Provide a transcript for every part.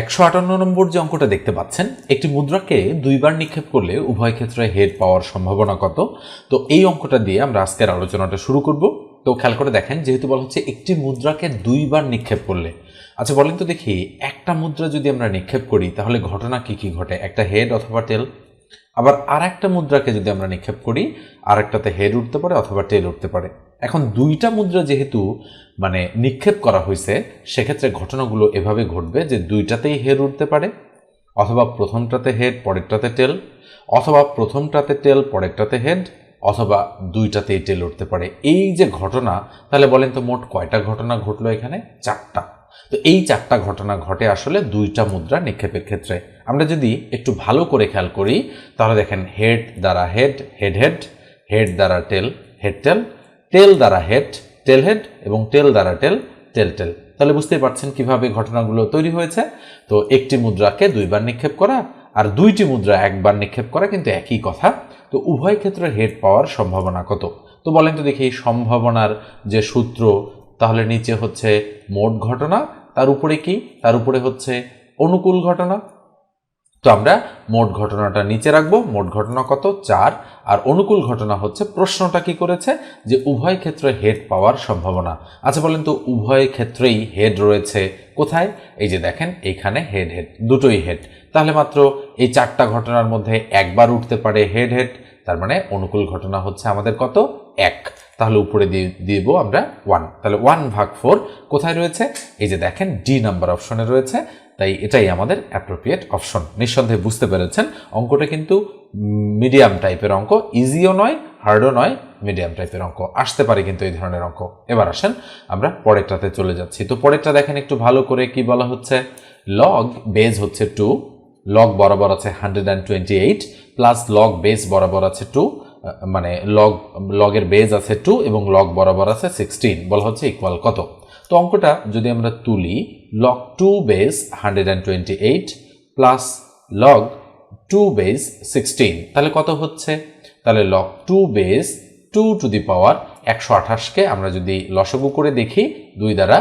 একশো আটান্ন নম্বর যে অঙ্কটা দেখতে পাচ্ছেন, একটি মুদ্রাকে দুইবার নিক্ষেপ করলে উভয় ক্ষেত্রে হেড পাওয়ার সম্ভাবনা কত? তো এই অঙ্কটা দিয়ে আমরা আজকের আলোচনাটা শুরু করব। তো খেয়াল করে দেখেন, যেহেতু বলা হচ্ছে একটি মুদ্রাকে দুইবার নিক্ষেপ করলে। আচ্ছা বলেন তো দেখি, একটা মুদ্রা যদি আমরা নিক্ষেপ করি, তাহলে ঘটনা কি কি ঘটে? একটা হেড অথবা টেল? আবার আর একটা মুদ্রাকে যদি আমরা নিক্ষেপ করি আর একটাতে হেড উঠতে পারে অথবা টেল উঠতে পারে। এখন দুইটা মুদ্রা যেহেতু মানে নিক্ষেপ করা হয়েছে সেক্ষেত্রে ঘটনাগুলো এভাবে ঘটবে যে দুইটাতেই হেড উঠতে পারে, অথবা প্রথমটাতে হেড, পরেরটাতে টেল, অথবা প্রথমটাতে টেল, পরেরটাতে হেড, অথবা দুইটাতেই টেল উঠতে পারে। এই যে ঘটনা, তাহলে বলেন তো মোট কয়টা ঘটনা ঘটলো এখানে? চারটা। তো এই চারটা ঘটনা ঘটে আসলে দুইটা মুদ্রা নিক্ষেপের ক্ষেত্রে। আমরা যদি একটু ভালো করে খেয়াল করি, তাহলে দেখেন হেড দ্বারা হেড হেড হেড হেড দ্বারা টেল, হেড, টেল টেল দ্বারা হেড, টেল হেড এবং টেল দ্বারা টেল টেল টেল। তাহলে বুঝতেই পারছেন কীভাবে ঘটনাগুলো তৈরি হয়েছে। তো একটি মুদ্রাকে দুইবার নিক্ষেপ করা আর দুইটি মুদ্রা একবার নিক্ষেপ করা কিন্তু একই কথা। তো উভয় ক্ষেত্রে হেড পাওয়ার সম্ভাবনা কত? তো বলেন তো দেখি সম্ভাবনার যে সূত্র, তাহলে নিচে হচ্ছে মোট ঘটনা, তার উপরে কি? তার উপরে হচ্ছে অনুকূল ঘটনা তো আমরা মোট ঘটনাটা নিচে রাখব। মোট ঘটনা কত? চার। আর অনুকূল ঘটনা হচ্ছে, প্রশ্নটা কি করেছে? যে উভয় ক্ষেত্রে হেড পাওয়ার সম্ভাবনা। আচ্ছা বলেন তো, উভয় ক্ষেত্রেই হেড রয়েছে কোথায়? এই যে দেখেন এইখানে হেড হেড, দুটোই হেড। তাহলে মাত্র এই চারটা ঘটনার মধ্যে একবার উঠতে পারে হেড হেড। তার মানে অনুকূল ঘটনা হচ্ছে আমাদের কত? এক। তাহলে উপরে দিয়ে দিব আমরা ওয়ান। তাহলে ওয়ান ভাগ ফোর কোথায় রয়েছে? এই যে দেখেন, ডি নাম্বার অপশনে রয়েছে। তাই এটাই আমাদের অ্যাপ্রোপ্রিয়েট অপশন নিঃসন্দেহে বুঝতে পেরেছেন, অঙ্কটা কিন্তু মিডিয়াম টাইপের অঙ্ক ইজিও নয় হার্ডও নয় মিডিয়াম টাইপের অঙ্ক। আসতে পারে কিন্তু এই ধরনের অঙ্ক। এবার আসেন, আমরা পরেরটাতে চলে যাচ্ছি। তো পরেরটা দেখেন একটু ভালো করে কি বলা হচ্ছে? লগ বেজ হচ্ছে টু লগ বরাবর আছে hundred and twenty eight plus log base বরাবর আছে টু মানে লগ লগের বেজ আছে টু এবং লগ বরাবর আছে সিক্সটিন বলা হচ্ছে ইকুয়াল কত? তো অঙ্কটা যদি আমরা তুলি hundred and twenty eight plus log two base sixteen তাহলে কত হচ্ছে? তাহলে log two base two to the power একশো আঠাশকে আমরা যদি লসগু করে দেখি, দুই দ্বারা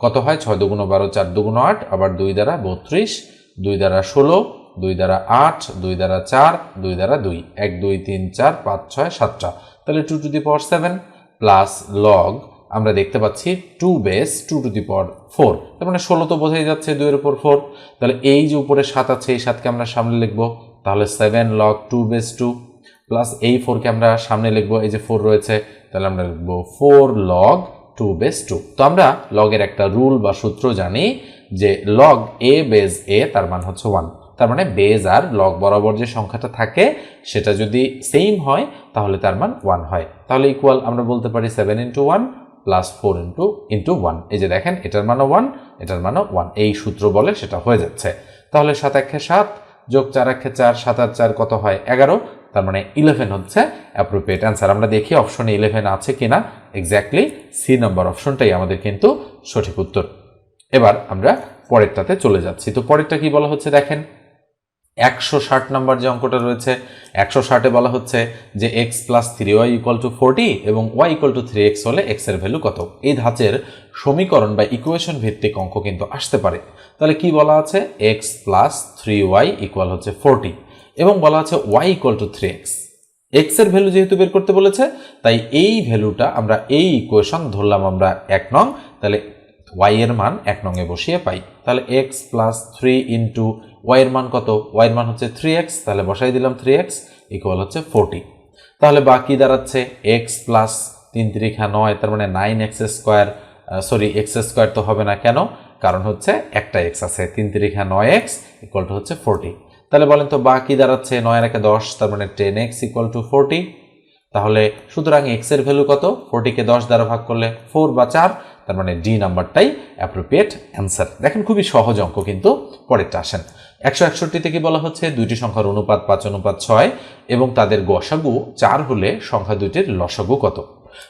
কত হয়? ছয় দুগুণ বারো, চার দুগুণ আট, আবার দুই দ্বারা বত্রিশ, দুই দ্বারা ষোলো, দুই দ্বারা আট, দুই দ্বারা চার, দুই দ্বারা দুই। এক, দুই, তিন, চার, পাঁচ, ছয়, সাতটা। তাহলে two to the power seven plus log আমরা দেখতে পাচ্ছি two base two to the power four. তার মানে ষোলো তো বোঝাই যাচ্ছে দুইয়ের উপর ফোর। তাহলে এই যে উপরে সাত আছে, এই সাতকে আমরা সামনে লিখব। তাহলে seven log two base two plus এই ফোরকে আমরা সামনে লিখব। এই যে ফোর রয়েছে, তাহলে আমরা লিখব four log two base two. তো আমরা লগের একটা রুল বা সূত্র জানি যে লগ এ বেজ এ তার মান হচ্ছে ওয়ান। তার মানে বেজ আর লগ বরাবর যে সংখ্যাটা থাকে, সেটা যদি সেম হয়, তাহলে তার মান ওয়ান হয়। তাহলে ইকুয়াল আমরা বলতে পারি seven into one plus four into into one এই যে দেখেন, এটার মানও ওয়ান এটার মানও ওয়ান এই সূত্র বলে সেটা হয়ে যাচ্ছে। তাহলে সাত একে সাত যোগ চার একে চার, সাত আর চার কত হয়? এগারো। তার মানে ইলেভেন হচ্ছে অ্যাপ্রোপ্রিয়েট অ্যান্সার আমরা দেখি অপশনে ইলেভেন আছে কি না এক্স্যাক্টলি সি নম্বর অপশনটাই আমাদের কিন্তু সঠিক উত্তর। এবার আমরা পরেরটাতে চলে যাচ্ছি। তো পরেরটা কি বলা হচ্ছে দেখেন? একশো ষাট নাম্বার যে অঙ্কটা রয়েছে, একশো ষাটে বলা হচ্ছে যে x plus three y equal to forty এবং y equal to three x হলে এক্সের ভ্যালু কত? এই ধাঁচের সমীকরণ বা ইকুয়েশন ভিত্তিক অঙ্ক কিন্তু আসতে পারে। তাহলে কি বলা আছে? X plus three y equal হচ্ছে ফোরটি এবং বলা আছে y equal to three x এক্সের ভ্যালু যেহেতু বের করতে বলেছে, তাই এই ভ্যালুটা আমরা এই ইকুয়েশন ধরলাম আমরা এক নং, তাহলে ওয়াই এর মান এক নংয়ে বসিয়ে পাই। তাহলে x plus three into y এর মান কত? ওয়াই এর মান হচ্ছে থ্রি এক্স তাহলে বসাই দিলাম থ্রি এক্স ইকুয়াল হচ্ছে ফোরটি তাহলে বাকি দাঁড়াচ্ছে এক্স প্লাস তিন ত্রিখা নয়, তার মানে nine x square sorry x square তো হবে না কেন? কারণ হচ্ছে একটা এক্স আছে, তিন ত্রিখা নয় এক্স ইকুয়াল টু হচ্ছে ফোরটি তাহলে বলেন তো বাকি দাঁড়াচ্ছে নয় একে দশ, তার মানে ten x equal to forty তাহলে সুতরাং এক্সের ভ্যালু কত? ফোরটিকে দশ দ্বারা ভাগ করলে ফোর বা চার, তার মানে ডি নাম্বারটাই অ্যাপ্রোপ্রিয়েট অ্যান্সার দেখেন খুবই সহজ অঙ্ক কিন্তু, পরেরটা আসেন। একশো একষট্টিতে কি বলা হচ্ছে? দুইটি সংখ্যার অনুপাত পাঁচ, অনুপাত ছয়, এবং তাদের গসাগু চার হলে সংখ্যা দুইটির লসাগু কত?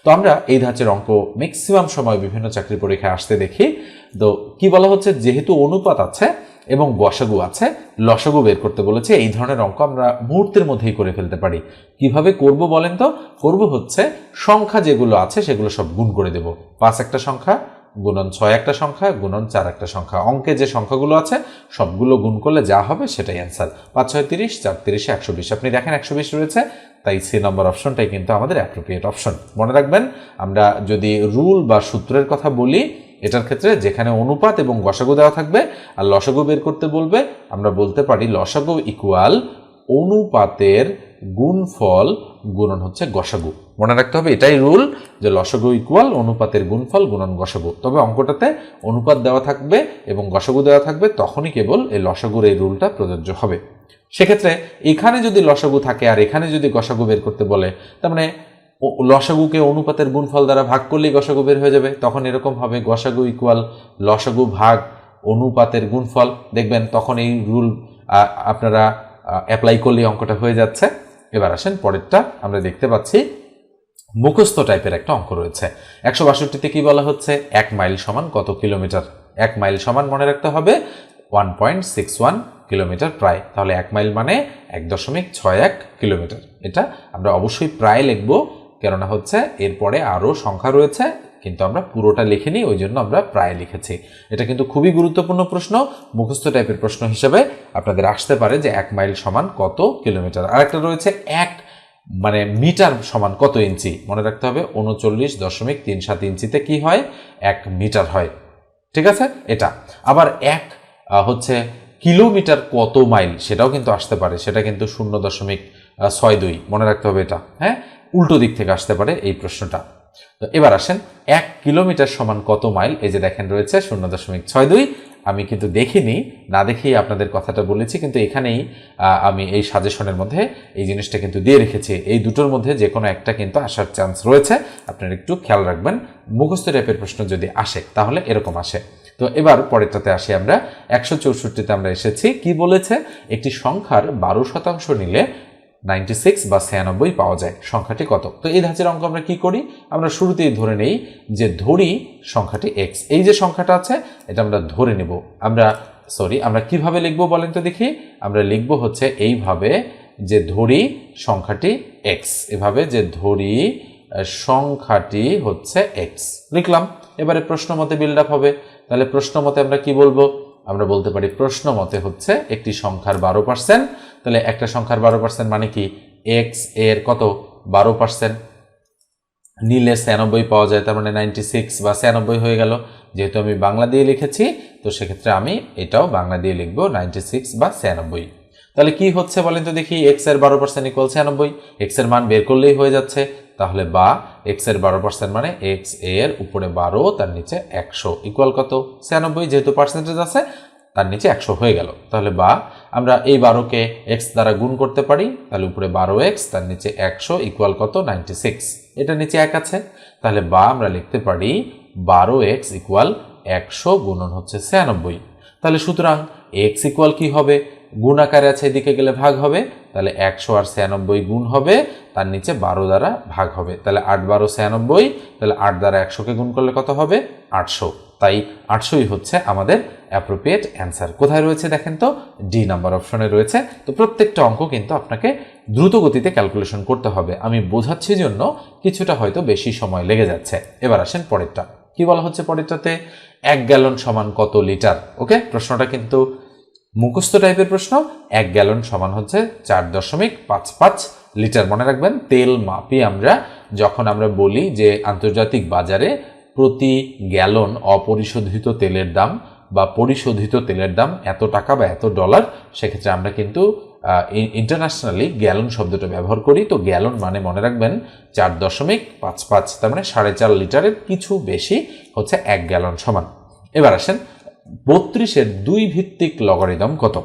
তো আমরা এই ধাঁচের অঙ্ক ম্যাক্সিমাম সময় বিভিন্ন চাকরি পরীক্ষায় আসতে দেখি। তো কি বলা হচ্ছে? যেহেতু অনুপাত আছে এবং গসাগু আছে, লসাগু বের করতে বলেছে, এই ধরনের অঙ্ক আমরা মুহূর্তের মধ্যেই করে ফেলতে পারি। কীভাবে করব বলেন তো? করব হচ্ছে সংখ্যা যেগুলো আছে সেগুলো সব গুণ করে দেব। পাঁচ একটা সংখ্যা, গুণন ছয় একটা সংখ্যা, গুণন চার একটা সংখ্যা। অঙ্কে যে সংখ্যাগুলো আছে, সবগুলো গুণ করলে যা হবে সেটাই অ্যান্সার পাঁচ ছয় তিরিশ, চার তিরিশে একশো বিশ। আপনি দেখেন একশো বিশ রয়েছে, তাই সি নম্বর অপশনটাই কিন্তু আমাদের অ্যাপ্রোপ্রিয়েট অপশন মনে রাখবেন, আমরা যদি রুল বা সূত্রের কথা বলি এটার ক্ষেত্রে যেখানে অনুপাত এবং গসাগু দেওয়া থাকবে, আর লসাগু বের করতে বলবে, আমরা বলতে পারি লসাগু ইকুয়াল অনুপাতের গুণফল গুণন হচ্ছে গসাগু। মনে রাখতে হবে এটাই রুল যে লসাগু ইকুয়াল অনুপাতের গুণফল গুণন গসাগু। তবে অঙ্কটাতে অনুপাত দেওয়া থাকবে এবং গসাগু দেওয়া থাকবে, তখনই কেবল এই লসাগুর এই রুলটা প্রযোজ্য হবে। সেক্ষেত্রে এখানে যদি লসাগু থাকে আর এখানে যদি গসাগু বের করতে বলে, তার মানে লসাগুকে অনুপাতের গুণফল দ্বারা ভাগ করলেই গসাগু বের হয়ে যাবে। তখন এরকম হবে, গসাগু ইকুয়াল লসাগু ভাগ অনুপাতের গুণফল। দেখবেন তখন এই রুল আপনারা অ্যাপ্লাই করলেই অঙ্কটা হয়ে যাচ্ছে। এবার আসেন পরেরটা, আমরা দেখতে পাচ্ছি মুখস্থ টাইপের একটা অঙ্ক রয়েছে। একশো বাষট্টিতে কি বলা হচ্ছে? এক মাইল সমান কত কিলোমিটার? এক মাইল সমান মনে রাখতে হবে, one point six one kilometre প্রায়। তাহলে এক মাইল মানে এক দশমিক ছয় এক কিলোমিটার। এটা আমরা অবশ্যই প্রায় লিখব। কেননা হচ্ছে এরপরে আরও সংখ্যা রয়েছে, কিন্তু আমরা পুরোটা লিখিনি ওই জন্য আমরা প্রায় লিখেছি। এটা কিন্তু খুবই গুরুত্বপূর্ণ প্রশ্ন, মুখস্থ টাইপের প্রশ্ন হিসেবে আপনাদের আসতে পারে যে এক মাইল সমান কত কিলোমিটার আরেকটা রয়েছে এক মানে মিটার সমান কত ইঞ্চি? মনে রাখতে হবে, উনচল্লিশ দশমিক তিন সাত ইঞ্চিতে কি হয়? এক মিটার হয়। ঠিক আছে? এটা। আবার এক হচ্ছে কিলোমিটার কত মাইল সেটাও কিন্তু আসতে পারে। সেটা কিন্তু শূন্য দশমিক ছয় দুই। মনে রাখতে হবে এটা হ্যাঁ? উল্টো দিক থেকে আসতে পারে এই প্রশ্নটা। তো এবার আসেন, এক কিলোমিটার সমান কত মাইল? এই যে দেখেন রয়েছে শূন্য দশমিক ছয় দুই। আমি কিন্তু দেখিনি, না দেখেই আপনাদের কথাটা বলেছি, কিন্তু এখানেই আমি এই সাজেশনের মধ্যে এই জিনিসটা কিন্তু দিয়ে রেখেছি। এই দুটোর মধ্যে যে কোনো একটা কিন্তু আসার চান্স রয়েছে। আপনারা একটু খেয়াল রাখবেন, মুখস্থ টাইপের প্রশ্ন যদি আসে, তাহলে এরকম আসে। তো এবার পরেরটাতে আসি আমরা, একশো চৌষট্টিতে আমরা এসেছি। কি বলেছে? একটি সংখ্যার বারো শতাংশ নিলে নাইনটি সিক্স বা ছিয়ানব্বই পাওয়া যায়। সংখ্যাটি কত? তো এই ধাঁচের অঙ্ক আমরা কি করি? আমরা শুরুতেই ধরে নেই যে ধরি সংখ্যাটি এক্স এই যে সংখ্যাটা আছে, এটা আমরা ধরে নেব। আমরা সরি আমরা কীভাবে লিখব বলেন তো দেখি? আমরা লিখব হচ্ছে এইভাবে যে ধরি সংখ্যাটি এক্স এভাবে যে ধরি সংখ্যাটি হচ্ছে এক্স লিখলাম। এবারে প্রশ্ন মতে বিল্ড আপ হবে। তাহলে প্রশ্ন মতে আমরা কি বলব? আমরা বলতে পারি প্রশ্ন মতে হচ্ছে একটি সংখ্যার বারো পার্সেন্ট তাহলে একটা সংখ্যার বারো পার্সেন্ট মানে কি? এক্সের কত? বারো পার্সেন্ট নিলে ছিয়ানব্বই পাওয়া যায়, তার মানে নাইনটি সিক্স বা ছিয়ানব্বই হয়ে গেল। যেহেতু আমি বাংলা দিয়ে লিখেছি, তো সেক্ষেত্রে আমি এটাও বাংলা দিয়ে লিখব নাইনটি সিক্স বা ছিয়ানব্বই। তাহলে কি হচ্ছে বলেন তো দেখি এক্সের বারো পার্সেন্ট ইকুয়াল ছিয়ানব্বই। এক্সের মান বের করলেই হয়ে যাচ্ছে। তাহলে বা এক্সের বারো পার্সেন্ট মানে এক্সের উপরে বারো, তার নিচে একশো। ইকুয়াল কত? ছিয়ানব্বই, যেহেতু পার্সেন্টেজ আছে, তার নিচে একশো হয়ে গেল। তাহলে বা আমরা এই বারোকে এক্স দ্বারা গুণ করতে পারি, তাহলে উপরে বারো এক্স তার নিচে একশো ইকুয়াল কত? নাইনটি সিক্স এটা নিচে এক আছে। তাহলে বা আমরা লিখতে পারি বারো এক্স ইকুয়াল একশো গুণন হচ্ছে ছিয়ানব্বই। তাহলে সুতরাং এক্স ইকুয়াল কি হবে? গুণ আকারে আছে, এদিকে গেলে ভাগ হবে। তাহলে একশো আর ছিয়ানব্বই গুণ হবে, তার নিচে বারো দ্বারা ভাগ হবে। তাহলে আট বারো ছিয়ানব্বই, তাহলে আট দ্বারা একশোকে গুণ করলে কত হবে? আটশো। তাই আটশোই হচ্ছে আমাদের অ্যাপ্রোপ্রিয়েট অ্যান্সার কোথায় রয়েছে দেখেন তো? ডি নাম্বার অপশনে রয়েছে। তো প্রত্যেকটা অঙ্ক কিন্তু আপনাকে দ্রুত গতিতে ক্যালকুলেশন করতে হবে। আমি বোঝাচ্ছি জন্য কিছুটা হয়তো বেশি সময় লেগে যাচ্ছে। এবার আসেন পরেরটা। কি বলা হচ্ছে পরেরটাতে? এক গ্যালন সমান কত লিটার? ওকে? প্রশ্নটা কিন্তু মুখস্থ টাইপের প্রশ্ন, এক গ্যালন সমান হচ্ছে চার দশমিক পাঁচ পাঁচ লিটার। মনে রাখবেন, তেল মাপি আমরা যখন আমরা বলি যে আন্তর্জাতিক বাজারে প্রতি গ্যালন অপরিশোধিত তেলের দাম বা পরিশোধিত তেলের দাম এত টাকা বা এত ডলার সেক্ষেত্রে আমরা কিন্তু ইন্টারন্যাশনালি গ্যালন শব্দটা ব্যবহার করি। তো গ্যালন মানে মনে রাখবেন চার দশমিক পাঁচ পাঁচ, তার মানে সাড়ে চার লিটারের কিছু বেশি হচ্ছে এক গ্যালন সমান। এবার আসেন বত্রিশের দুই ভিত্তিক লগারিদম কত?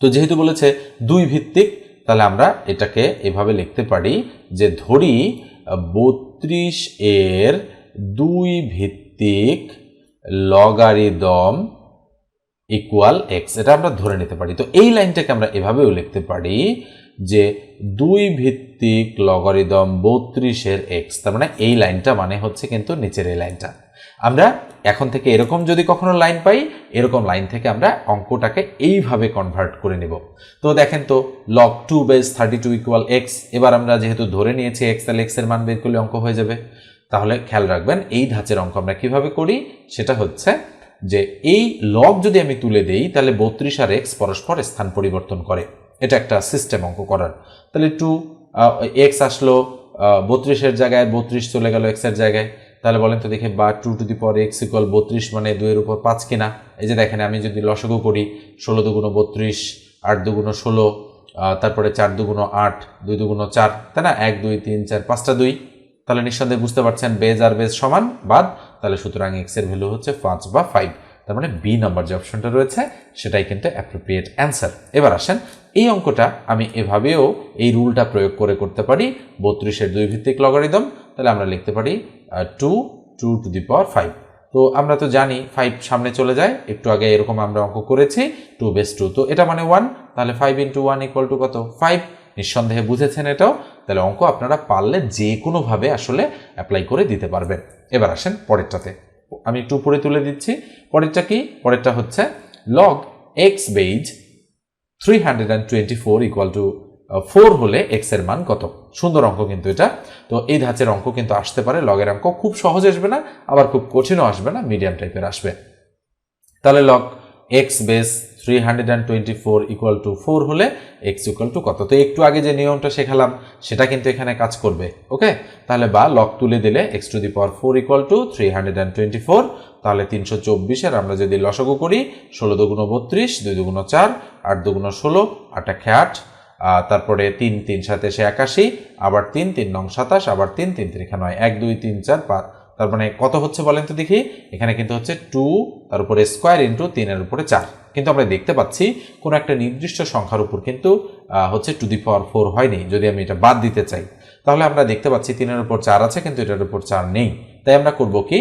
তো যেহেতু বলেছে দুই ভিত্তিক, তাহলে আমরা এটাকে এভাবে লিখতে পারি যে ধরি, বত্রিশ এর দুই ভিত্তিক লগারিদম ইকুয়াল এক্স এটা আমরা ধরে নিতে পারি। তো এই লাইনটাকে আমরা এভাবেও লিখতে পারি যে দুই ভিত্তিক লগারিদম বত্রিশের এক্স তার মানে এই লাইনটা মানে হচ্ছে কিন্তু নিচের এই লাইনটা। আমরা এখন থেকে এরকম যদি কখনো লাইন পাই, এরকম লাইন থেকে আমরা অঙ্কটাকে এইভাবে কনভার্ট করে নেব। তো দেখেন তো log two base thirty two equal x এবার আমরা যেহেতু ধরে নিয়েছি এক্স তাহলে এক্সের মান বের করলে অঙ্ক হয়ে যাবে। তাহলে খেয়াল রাখবেন, এই ধাঁচের অঙ্ক আমরা কীভাবে করি? সেটা হচ্ছে যে এই লগ যদি আমি তুলে দেই, তাহলে বত্রিশ আর এক্স পরস্পর স্থান পরিবর্তন করে। এটা একটা সিস্টেম অঙ্ক করার। তাহলে টু এক্স আসলো বত্রিশের জায়গায় বত্রিশ চলে গেল এক্সের জায়গায়। তাহলে বলেন তো দেখে, বা টু টু দি পর এক্স ইকুয়াল বত্রিশ মানে দুইয়ের উপর পাঁচ কিনা? এই যে দেখেন, আমি যদি লসগু করি, ষোলো দুগুণ বত্রিশ, আট দুগুণ ষোলো তারপরে চার দুগুণ আট, দুই দুগুণ চার, তাই না? এক, দুই, তিন, চার, পাঁচটা দুই। তাহলে নিঃসন্দেহে বুঝতে পারছেন, বেজ আর বেজ সমান, বাদ। তাহলে সুতরাং এক্সের ভ্যালু হচ্ছে পাঁচ বা ফাইভ তার মানে বি নাম্বার যে অপশনটা রয়েছে, সেটাই কিন্তু অ্যাপ্রোপ্রিয়েট অ্যান্সার এবার আসেন এই অঙ্কটা আমি এভাবেও এই রুলটা প্রয়োগ করে করতে পারি। বত্রিশের দুই ভিত্তিক লগারিদম তাহলে আমরা লিখতে পারি two two to the power five তো আমরা তো জানি ফাইভ সামনে চলে যায়, একটু আগে এরকম আমরা অঙ্ক করেছি টু বেস টু তো এটা মানে ওয়ান তাহলে five into one equal to কত? ফাইভ নিঃসন্দেহে বুঝেছেন এটাও। তাহলে অঙ্ক আপনারা পারলে যে কোনোভাবে আসলে অ্যাপ্লাই করে দিতে পারবেন। এবার আসেন পরেরটাতে। আমি একটু উপরে তুলে দিচ্ছি। পরেরটা কি? পরেরটা হচ্ছে log x base three hundred and twenty four equal to four হলে এক্সের মান কত? সুন্দর অঙ্ক কিন্তু এটা। তো এই ধাঁচের অঙ্ক কিন্তু আসতে পারে। লগের অঙ্ক খুব সহজ আসবে না, আবার খুব কঠিনও আসবে না মিডিয়াম টাইপের আসবে। তাহলে log x base three hundred and twenty four equal to four হলে এক্স ইকুয়াল টু কত তো একটু আগে যে নিয়মটা শেখালাম সেটা কিন্তু এখানে কাজ করবে ওকে তাহলে বা লক তুলে দিলে x to the power four equal to three hundred and twenty four তাহলে তিনশো চব্বিশের আমরা যদি লসগু করি ষোলো দুগুণ বত্রিশ দুই দুগুণ চার আট দুগুণ ষোলো আট একে আট তারপরে তিন তিন সাথে সে একাশি আবার তিন তিন নং সাতাশ আবার তিন তিন তিরিখা নয় এক দুই তিন চার পাঁচ তার মানে কত হচ্ছে বলেন তো দেখি? এখানে কিন্তু হচ্ছে টু তার উপরে স্কোয়ার ইন্টু তিনের উপরে চার। কিন্তু আমরা দেখতে পাচ্ছি কোনো একটা নির্দিষ্ট সংখ্যার উপর কিন্তু হচ্ছে টু দি পাওয়ার ফোর হয়নি, যদি আমি এটা বাদ দিতে চাই। তাহলে আমরা দেখতে পাচ্ছি তিনের উপর চার আছে, কিন্তু এটার উপর চার নেই। তাই আমরা করব কি?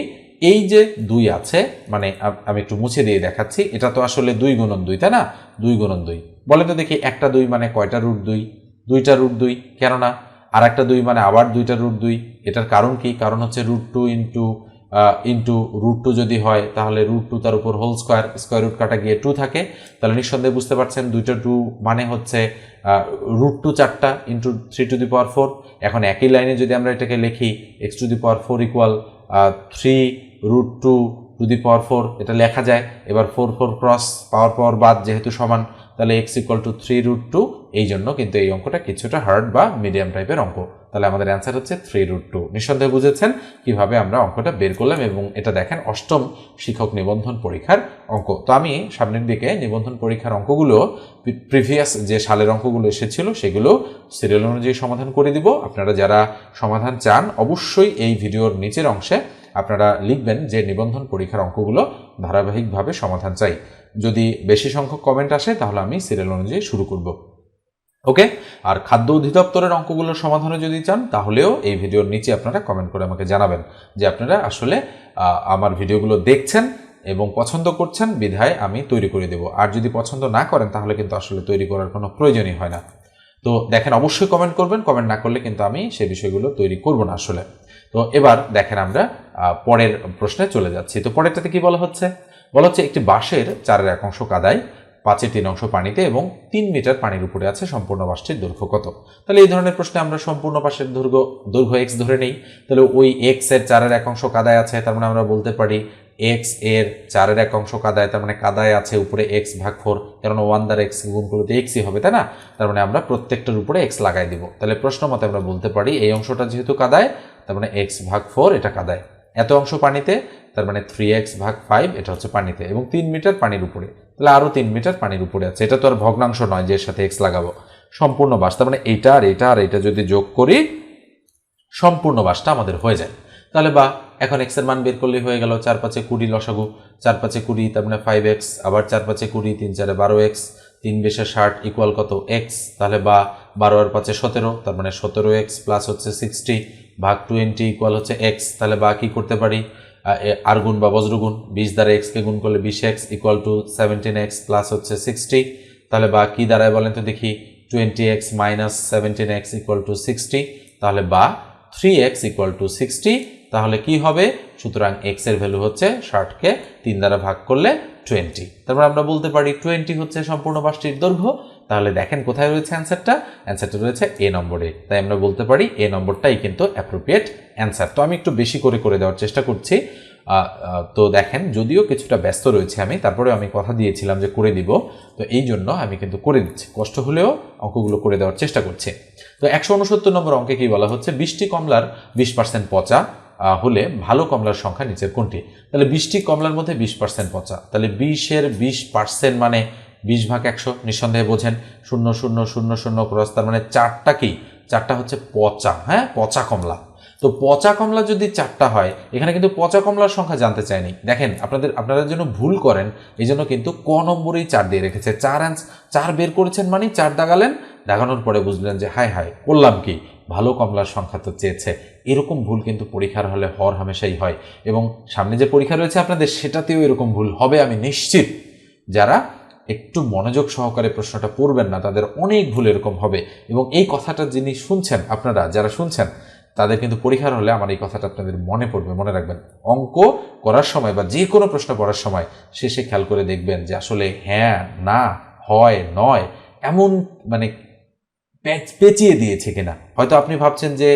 এই যে দুই আছে মানে আমি একটু মুছে দিয়ে দেখাচ্ছি, এটা তো আসলে দুই গুণন দুই, তাই না? দুই গুণন দুই। বলে তো দেখি, একটা দুই মানে কয়টা রুট দুই? দুইটা রুট দুই, কেননা আর একটা দুই মানে আবার দুইটা রুট দুই। এটার কারণ কি? কারণ হচ্ছে root two into into root two যদি হয়, তাহলে রুট টু তার উপর হোল স্কোয়ার স্কোয়ার রুট কাটা গিয়ে টু থাকে। তাহলে নিঃসন্দেহে বুঝতে পারছেন দুইটা টু মানে হচ্ছে রুট টু চারটা into three to the power four এখন একই লাইনে যদি আমরা এটাকে লিখি x to the power four equal three root two to the power four এটা লেখা যায়। এবার four four cross power power বাদ যেহেতু সমান তাহলে x equal to three root two এই জন্য কিন্তু এই অঙ্কটা কিছুটা হার্ড বা মিডিয়াম টাইপের অঙ্ক। তাহলে আমাদের অ্যান্সার হচ্ছে থ্রি রুট টু নিঃসন্দেহে বুঝেছেন কীভাবে আমরা অঙ্কটা বের করলাম এবং এটা দেখেন অষ্টম শিক্ষক নিবন্ধন পরীক্ষার অঙ্ক। তো আমি সামনের দিকে নিবন্ধন পরীক্ষার অঙ্কগুলো প্রিভিয়াস যে সালের অঙ্কগুলো এসেছিল সেগুলো সিরিয়াল অনুযায়ী সমাধান করে দিব। আপনারা যারা সমাধান চান, অবশ্যই এই ভিডিওর নিচের অংশে আপনারা লিখবেন যে নিবন্ধন পরীক্ষার অঙ্কগুলো ধারাবাহিকভাবে সমাধান চাই। যদি বেশি সংখ্যক কমেন্ট আসে, তাহলে আমি সিরিয়াল অনুযায়ী শুরু করব। ওকে আর খাদ্য অধিদপ্তরের অঙ্কগুলোর সমাধানে যদি চান, তাহলেও এই ভিডিওর নিচে আপনারা কমেন্ট করে আমাকে জানাবেন যে আপনারা আসলে আমার ভিডিওগুলো দেখছেন এবং পছন্দ করছেন, বিধায় আমি তৈরি করে দেব। আর যদি পছন্দ না করেন, তাহলে কিন্তু আসলে তৈরি করার কোনো প্রয়োজনই হয় না। তো দেখেন, অবশ্যই কমেন্ট করবেন কমেন্ট না করলে কিন্তু আমি সে বিষয়গুলো তৈরি করব না আসলে। তো এবার দেখেন আমরা পরের প্রশ্নে চলে যাচ্ছি। তো পরেরটাতে কি বলা হচ্ছে? বলা হচ্ছে একটি বাঁশের চারের এক অংশ কাদায়, পাঁচের তিন অংশ পানিতে এবং তিন মিটার পানির উপরে আছে সম্পূর্ণ বাসটির দৈর্ঘ্য কত? তাহলে এই ধরনের প্রশ্নে আমরা সম্পূর্ণ বাসের দৈর্ঘ্য দৈর্ঘ্য এক্স ধরে নেই। তাহলে ওই এক্সের চারের এক অংশ কাদায় আছে, তার মানে আমরা বলতে পারি এক্সের চারের এক অংশ কাদায়, তার মানে কাদায় আছে উপরে এক্স ভাগ ফোর কারণ ওয়ান দ্বারা এক্স গুণ করলে তো এক্সই হবে, তাই না? তার মানে আমরা প্রত্যেকটার উপরে এক্স লাগাই দিব। তাহলে প্রশ্ন মতে আমরা বলতে পারি এই অংশটা যেহেতু কাদায়, তার মানে এক্স ভাগ ফোর এটা কাদায়। এত অংশ পানিতে, তার মানে থ্রি এক্স ভাগ ফাইভ এটা হচ্ছে পানিতে, এবং তিন মিটার পানির উপরে। তাহলে আরও তিন মিটার পানির উপরে আছে। এটা তো আর ভগ্নাংশ নয় যে এর সাথে এক্স লাগাবো। সম্পূর্ণ বাস, তার মানে এইটা আর এটা আর এটা যদি যোগ করি, সম্পূর্ণ বাসটা আমাদের হয়ে যায়। তাহলে বা, এখন এক্সের মান বের করলেই হয়ে গেল চার পাঁচে কুড়ি লসাগু, চার পাঁচে কুড়ি, তার মানে ফাইভ এক্স আবার চার পাঁচে কুড়ি, তিন চারে বারো এক্স তিন বেশে ষাট ইকুয়াল কত এক্স তাহলে বা, বারো আর পাঁচে সতেরো, তার মানে সতেরো এক্স প্লাস হচ্ছে সিক্সটি ভাগ টোয়েন্টি ইকুয়াল হচ্ছে এক্স তাহলে বা কী করতে পারি? আর গুণ বা বজ্রগুণ বিশ দ্বারা এক্সকে গুণ করলে বিশ x equal to seventeen x plus হচ্ছে সিক্সটি তাহলে বা কী দাঁড়ায় বলেন তো দেখি? Twenty x minus seventeen x equal to sixty তাহলে বা three x equal to sixty তাহলে কি হবে? সুতরাং এক্সের ভ্যালু হচ্ছে ষাটকে তিন দ্বারা ভাগ করলে টোয়েন্টি তারপর আমরা বলতে পারি টোয়েন্টি হচ্ছে সম্পূর্ণ বাসটির দৈর্ঘ্য তাহলে দেখেন কোথায় রয়েছে অ্যান্সারটা? অ্যান্সারটা রয়েছে এ নম্বরে। তাই আমরা বলতে পারি এ নম্বরটাই কিন্তু অ্যাপ্রোপ্রিয়েট অ্যান্সার তো আমি একটু বেশি করে করে দেওয়ার চেষ্টা করছি। তো দেখেন যদিও কিছুটা ব্যস্ত রয়েছে আমি তারপরে আমি কথা দিয়েছিলাম যে করে দিব। তো এই জন্য আমি কিন্তু করে দিচ্ছি। কষ্ট হলেও অঙ্কগুলো করে দেওয়ার চেষ্টা করছি। তো একশো উনসত্তর নম্বর অঙ্কে কি বলা হচ্ছে? বৃষ্টি কমলার বিশ পার্সেন্ট পচা হলে ভালো কমলার সংখ্যা নিচের কোনটি? তাহলে বৃষ্টি কমলার মধ্যে বিশ পার্সেন্ট পচা। তাহলে বিশের বিশ পার্সেন্ট মানে বিশ ভাগ একশো নিঃসন্দেহে বোঝেন। শূন্য শূন্য শূন্য শূন্য ক্রস, তার মানে চারটা কি? চারটা হচ্ছে পচা হ্যাঁ? পচা কমলা। তো পচা কমলা যদি চারটা হয়, এখানে কিন্তু পচা কমলার সংখ্যা জানতে চাইনি। দেখেন, আপনাদের, আপনারা যেন ভুল করেন, এই জন্য কিন্তু ক নম্বরেই চার দিয়ে রেখেছে। চার অ্যান্স, চার বের করেছেন মানে চার দাগালেন। দাগানোর পরে বুঝলেন যে, হায় হায়, করলাম কি? ভালো কমলার সংখ্যা তো চেয়েছে। এরকম ভুল কিন্তু পরীক্ষার হলে হর হামেশাই হয়। এবং সামনে যে পরীক্ষা রয়েছে আপনাদের, সেটাতেও এরকম ভুল হবে আমি নিশ্চিত। যারা একটু মনোযোগ সহকারে প্রশ্নটা পড়বেন না, তাদের অনেক ভুল এরকম হবে। এবং এই কথাটা যিনি শুনছেন, আপনারা যারা শুনছেন, তাদের কিন্তু পরীক্ষার হলে আমার এই কথাটা আপনাদের মনে পড়বে, মনে রাখবেন। অঙ্ক করার সময় বা যে কোনো প্রশ্ন পড়ার সময় শেষে খেয়াল করে দেখবেন যে আসলে হ্যাঁ না, হয়, নয়, এমন মানে পেঁচিয়ে দিয়েছে কিনা। হয়তো আপনি ভাবছেন যে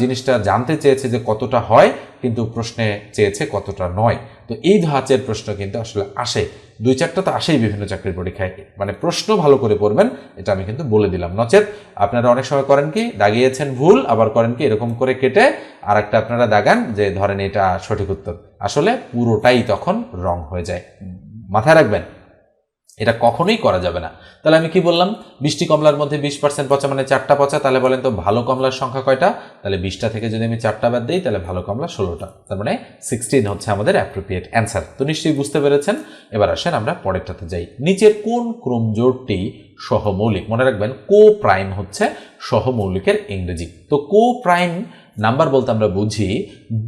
জিনিসটা জানতে চেয়েছে যে কতটা হয়, কিন্তু প্রশ্নে চেয়েছে কতটা নয়। তো এই ধাঁচের প্রশ্ন কিন্তু আসলে আসে। দুই চারটা তো আসেই বিভিন্ন চাকরির পরীক্ষায়। মানে প্রশ্ন ভালো করে পড়বেন, এটা আমি কিন্তু বলে দিলাম। নচেত আপনারা অনেক সময় করেন কি, দাগিয়েছেন ভুল, আবার করেন কি, এরকম করে কেটে আর একটা আপনারা দাগান যে ধরেন এটা সঠিক উত্তর। আসলে পুরোটাই তখন রং হয়ে যায়। মাথায় রাখবেন। এটা কখনোই করা যাবে না। তাহলে আমি কি বললাম? বৃষ্টি কমলার মধ্যে বিশ পার্সেন্ট পচা মানে চারটা পচা, তাহলে বলেন তো ভালো কমলার সংখ্যা কয়টা? তাহলে বিশটা থেকে যদি আমি চারটা বাদ দিই, তাহলে ভালো কমলা ষোলোটা। তার মানে সিক্সটিন হচ্ছে আমাদের অ্যাপ্রোপ্রিয়েট অ্যান্সার তো নিশ্চয়ই বুঝতে পেরেছেন? এবার আসেন আমরা পরেরটাতে যাই। নিচের কোন ক্রোমজোড়টি সহমৌলিক? মনে রাখবেন কো প্রাইম হচ্ছে সহমৌলিকের ইংরেজি। তো কো প্রাইম নাম্বার বলতে আমরা বুঝি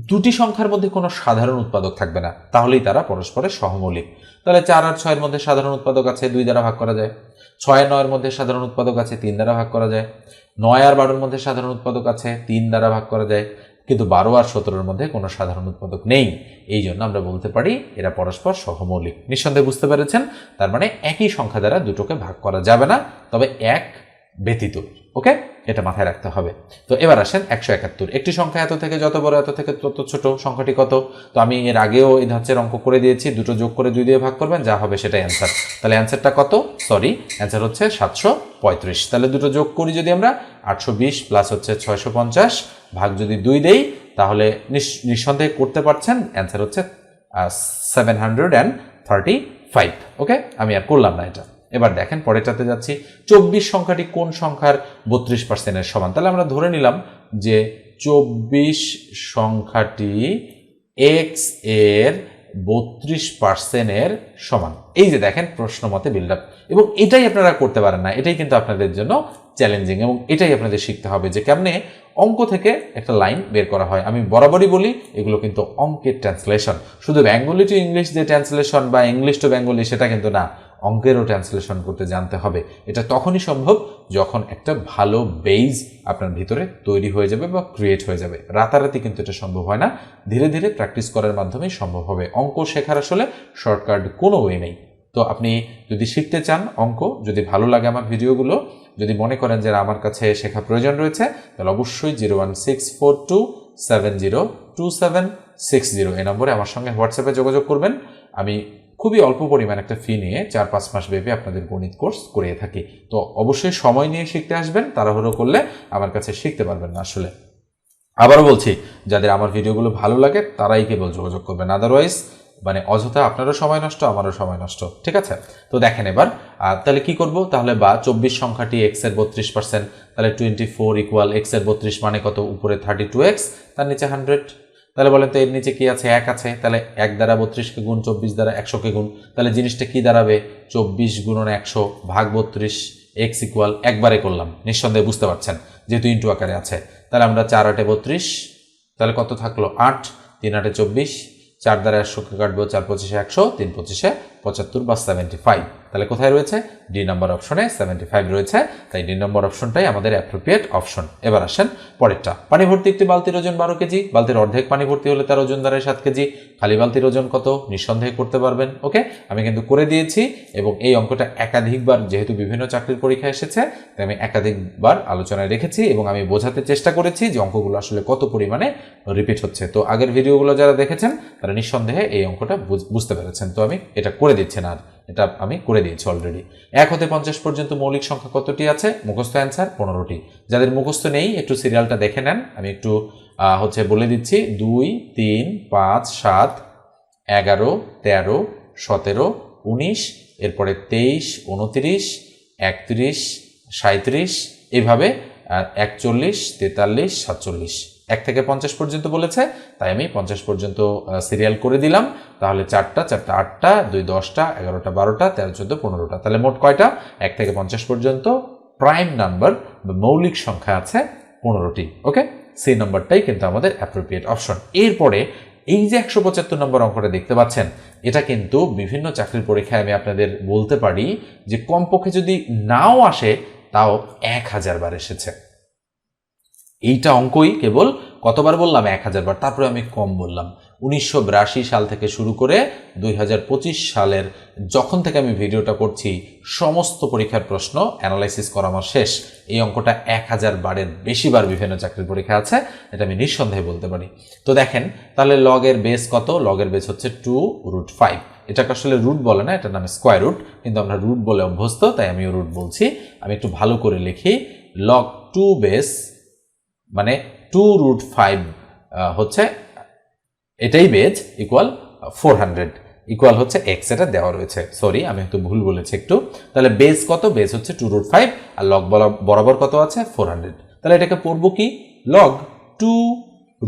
দুটি সংখ্যার মধ্যে কোনো সাধারণ উৎপাদক থাকবে না। তাহলেই তারা পরস্পরের সহমৌলিক। তাহলে চার আর ছয়ের মধ্যে সাধারণ উৎপাদক আছে, দুই দ্বারা ভাগ করা যায়। ছয় নয়ের মধ্যে সাধারণ উৎপাদক আছে, তিন দ্বারা ভাগ করা যায়। নয় আর বারোর মধ্যে সাধারণ উৎপাদক আছে, তিন দ্বারা ভাগ করা যায়। কিন্তু বারো আর সতেরোর মধ্যে কোনো সাধারণ উৎপাদক নেই। এই জন্য আমরা বলতে পারি এরা পরস্পর সহমৌলিক। নিঃসন্দেহে বুঝতে পেরেছেন? তার মানে একই সংখ্যা দ্বারা দুটোকে ভাগ করা যাবে না, তবে এক ব্যতীত। ওকে এটা মাথায় রাখতে হবে। তো এবার আসেন একশো একাত্তর। একটি সংখ্যা এত থেকে যত বড়, এত থেকে তত ছোট সংখ্যাটি কত? তো আমি এর আগেও এই ধাঁচের অঙ্ক করে দিয়েছি, দুটো যোগ করে দুই দিয়ে ভাগ করবেন, যা হবে সেটাই অ্যান্সার তাহলে অ্যান্সারটা কত? সরি অ্যান্সার হচ্ছে সাতশো পঁয়ত্রিশ। তাহলে দুটো যোগ করি যদি আমরা, আটশো বিশ প্লাস হচ্ছে ছয়শো পঞ্চাশ, ভাগ যদি দুই দেই, তাহলে নিঃসন্দেহে করতে পারছেন অ্যান্সার হচ্ছে seven hundred and thirty five okay আমি আর করলাম না এটা। এবার দেখেন, পরেরটাতে যাচ্ছি। চব্বিশ সংখ্যাটি কোন সংখ্যার বত্রিশ পার্সেন্টের সমান? তাহলে আমরা ধরে নিলাম যে চব্বিশ সংখ্যাটি এক্সের বত্রিশ পার্সেন্টের সমান। এই যে দেখেন, প্রশ্ন মতে বিল্ড আপ এবং এটাই আপনারা করতে পারেন না। এটাই কিন্তু আপনাদের জন্য চ্যালেঞ্জিং এবং এটাই আপনাদের শিখতে হবে যে কেমনে অঙ্ক থেকে একটা লাইন বের করা হয়। আমি বরাবরই বলি, এগুলো কিন্তু অঙ্কের ট্রান্সলেশন শুধু বেঙ্গলি টু ইংলিশ যে ট্রান্সলেশন বা ইংলিশ টু বেঙ্গলি সেটা কিন্তু না। অঙ্কেরও ট্রান্সলেশন করতে জানতে হবে। এটা তখনই সম্ভব যখন একটা ভালো বেইজ আপনার ভিতরে তৈরি হয়ে যাবে বা ক্রিয়েট হয়ে যাবে। রাতারাতি কিন্তু এটা সম্ভব হয় না। ধীরে ধীরে প্র্যাকটিস করার মাধ্যমেই সম্ভব হবে। অঙ্ক শেখার আসলে শর্টকাট কোনো ওয়ে নেই। তো আপনি যদি শিখতে চান অঙ্ক, যদি ভালো লাগে আমার ভিডিওগুলো, যদি মনে করেন যে আমার কাছে শেখা প্রয়োজন রয়েছে, তাহলে অবশ্যই zero one six four two seven zero two seven six zero এই নম্বরে আমার সঙ্গে হোয়াটসঅ্যাপে যোগাযোগ করবেন। আমি খুবই অল্প পরিমাণ একটা ফি নিয়ে চার পাঁচ মাস ব্যাপী আপনাদের গণিত কোর্স করিয়ে থাকি। তো অবশ্যই সময় নিয়ে শিখতে আসবেন, তাড়াহুড়ো করলে আমার কাছে শিখতে পারবেন না আসলে। আবারও বলছি, যাদের আমার ভিডিওগুলো ভালো লাগে তারাই কেবল যোগাযোগ করবেন। আদারওয়াইজ মানে অযথা আপনারও সময় নষ্ট, আমারও সময় নষ্ট, ঠিক আছে? তো দেখেন এবার তাহলে কি করব? তাহলে বা চব্বিশ সংখ্যাটি এক্সের বত্রিশ পার্সেন্ট তাহলে টোয়েন্টি ফোর ইকুয়াল এক্সের বত্রিশ মানে কত? উপরে থার্টি টু এক্স তার নিচে হান্ড্রেড তাহলে বলেন তো এর নিচে কি আছে? এক আছে। তাহলে এক দ্বারা বত্রিশকে গুণ চব্বিশ দ্বারা একশোকে গুণ। তাহলে জিনিসটা কি দাঁড়াবে? চব্বিশ গুণন একশো ভাগ বত্রিশ এক্স ইকুয়াল একবারে করলাম। নিঃসন্দেহে বুঝতে পারছেন, যেহেতু ইন্টু আকারে আছে। তাহলে আমরা চার আটে বত্রিশ, তাহলে কত থাকল? আট, তিন আটে চব্বিশ, চার দ্বারা একশোকে কাটবো, চার পঁচিশে একশো, তিন পঁচিশে পঁচাত্তর বা সেভেন্টি ফাইভ তাহলে কোথায় রয়েছে? ডি নাম্বার অপশনে সেভেন্টি ফাইভ রয়েছে। তাই ডি নম্বর অপশনটাই আমাদের অ্যাপ্রোপ্রিয়েট অপশন এবার আসেন পরেরটা। পানি ভর্তি একটি বালতির ওজন বারো কেজি, বালতির অর্ধেক পানি ভর্তি হলে তার ওজন দাঁড়ায় সাত কেজি। খালি বালতির ওজন কত? নিঃসন্দেহে করতে পারবেন। ওকে? আমি কিন্তু করে দিয়েছি এবং এই অঙ্কটা একাধিকবার যেহেতু বিভিন্ন চাকরির পরীক্ষা এসেছে, তাই আমি একাধিকবার আলোচনায় রেখেছি এবং আমি বোঝাতে চেষ্টা করেছি যে অঙ্কগুলো আসলে কত পরিমাণে রিপিট হচ্ছে। তো আগের ভিডিওগুলো যারা দেখেছেন, তারা নিঃসন্দেহে এই অঙ্কটা বুঝ- বুঝতে পেরেছেন। তো আমি এটা করে দিচ্ছি না আর। এটা আমি করে দিয়েছি অলরেডি এক হতে পঞ্চাশ পর্যন্ত মৌলিক সংখ্যা কতটি আছে? মুখস্থ অ্যান্সার পনেরোটি। যাদের মুখস্থ নেই, একটু সিরিয়ালটা দেখে নেন। আমি একটু হচ্ছে বলে দিচ্ছি। দুই, তিন, পাঁচ, সাত, এগারো, তেরো, সতেরো, উনিশ, এরপরে তেইশ, উনত্রিশ, একত্রিশ সাঁত্রিশ এভাবে একচল্লিশ, তেতাল্লিশ, সাতচল্লিশ। এক থেকে পঞ্চাশ পর্যন্ত বলেছে, তাই আমি পঞ্চাশ পর্যন্ত সিরিয়াল করে দিলাম। তাহলে চারটা চারটা আটটা, দুই দশটা, এগারোটা বারোটা, তেরো, চোদ্দ, পনেরোটা। তাহলে মোট কয়টা? এক থেকে পঞ্চাশ পর্যন্ত। প্রাইম নাম্বার বা মৌলিক সংখ্যা আছে পনেরোটি ওকে সেই নাম্বারটাই কিন্তু আমাদের অ্যাপ্রোপ্রিয়েট অপশন এরপরে এই যে একশো পঁচাত্তর নম্বর অঙ্কটা দেখতে পাচ্ছেন, এটা কিন্তু বিভিন্ন চাকরির পরীক্ষায় আমি আপনাদের বলতে পারি যে কমপক্ষে যদি নাও আসে, তাও এক হাজার বার এসেছে। এইটা অঙ্কই কেবল কতবার বললাম? এক হাজার বার। তারপরে আমি কম বললাম। উনিশশো বিরাশি সাল থেকে শুরু করে দুই হাজার পঁচিশ সালের যখন থেকে আমি ভিডিওটা করছি, সমস্ত পরীক্ষার প্রশ্ন অ্যানালাইসিস করা আমার শেষ। এই অঙ্কটা এক হাজার বারের বেশিবার বিভিন্ন চাকরির পরীক্ষা আছে, এটা আমি নিঃসন্দেহে বলতে পারি। তো দেখেন, তাহলে লগের বেস কত? লগের বেস হচ্ছে টু রুট ফাইভ এটাকে আসলে রুট বলে না, এটার নাম স্কোয়ার রুট কিন্তু আমরা রুট বলে অভ্যস্ত, তাই আমি রুট বলছি। আমি একটু ভালো করে লিখি। লগ টু বেস মানে টু রুট ফাইভ হচ্ছে এটাই base equal four hundred equal হচ্ছে এক্স এটা দেওয়া রয়েছে। সরি আমি একটু ভুল বলেছি একটু। তাহলে বেস কত? বেস হচ্ছে টু রুট ফাইভ আর লগ বরাবর কত আছে? ফোর হান্ড্রেড তাহলে এটাকে পড়ব কি? Log two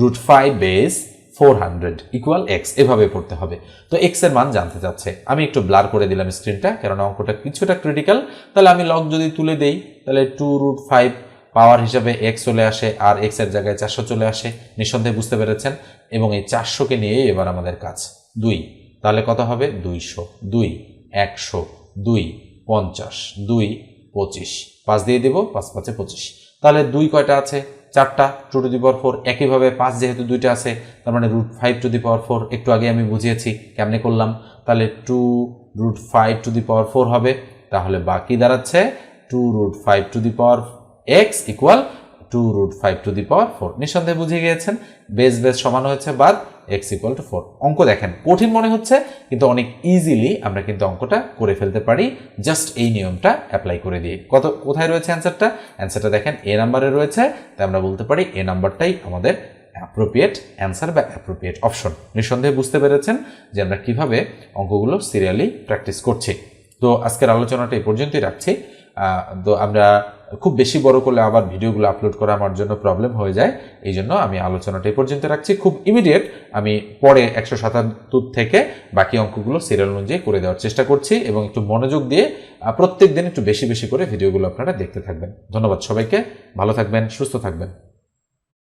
root five base four hundred equal x এভাবে পড়তে হবে। তো এক্সের মান জানতে চাচ্ছে। আমি একটু ব্লার করে দিলাম স্ক্রিনটা কেননা অঙ্কটা কিছুটা ক্রিটিক্যাল তাহলে আমি লগ যদি তুলে দেই, তাহলে টু রুট ফাইভ পাওয়ার হিসাবে এক্স চলে আসে আর এক্সের জায়গায় চারশো চলে আসে। নিঃসন্দেহে বুঝতে পেরেছেন? এবং এই চারশোকে নিয়ে এবার আমাদের কাজ। দুই। তাহলে কত হবে? দুইশো। দুই, একশো। দুই, পঞ্চাশ। দুই, পঁচিশ। পাঁচ দিয়ে দেবো, পাঁচ পাঁচে পঁচিশ। তাহলে দুই কয়টা আছে? চারটা। Two to the power four একইভাবে পাঁচ যেহেতু দুইটা আছে, তার মানে root five to the power four. একটু আগে আমি বুঝিয়েছি, কেমনে করলাম? তাহলে two root five to the power four হবে। তাহলে বাকি দাঁড়াচ্ছে two root five to the power x equal two root five to the power four নিঃসন্দেহে বুঝে গিয়েছেন বেস বেস সমান হয়েছে বাদ এক্স ইকুয়াল টু ফোর অঙ্ক দেখেন, কঠিন মনে হচ্ছে, কিন্তু অনেক ইজিলি আমরা কিন্তু অঙ্কটা করে ফেলতে পারি। জাস্ট এই নিয়মটা অ্যাপ্লাই করে দিয়ে। কত, কোথায় রয়েছে অ্যান্সারটা অ্যান্সারটা দেখেন এ নাম্বারে রয়েছে, তাই আমরা বলতে পারি এ নাম্বারটাই আমাদের অ্যাপ্রোপ্রিয়েট অ্যান্সার বা অ্যাপ্রোপ্রিয়েট অপশন নিঃসন্দেহে বুঝতে পেরেছেন যে আমরা কীভাবে অঙ্কগুলো সিরিয়ালি প্র্যাকটিস করছি। তো আজকের আলোচনাটা এই পর্যন্তই রাখছি। তো আমরা খুব বেশি বড় করলে আবার ভিডিওগুলো আপলোড করা আমার জন্য প্রবলেম হয়ে যায়। এই জন্য আমি আলোচনাটা এই পর্যন্ত রাখছি। খুব ইমিডিয়েট আমি পরে একশো সাতাত্তর থেকে বাকি অঙ্কগুলো সিরিয়াল অনুযায়ী করে দেওয়ার চেষ্টা করছি এবং একটু মনোযোগ দিয়ে প্রত্যেক দিন একটু বেশি বেশি করে ভিডিওগুলো আপনারা দেখতে থাকবেন। ধন্যবাদ সবাইকে। ভালো থাকবেন, সুস্থ থাকবেন।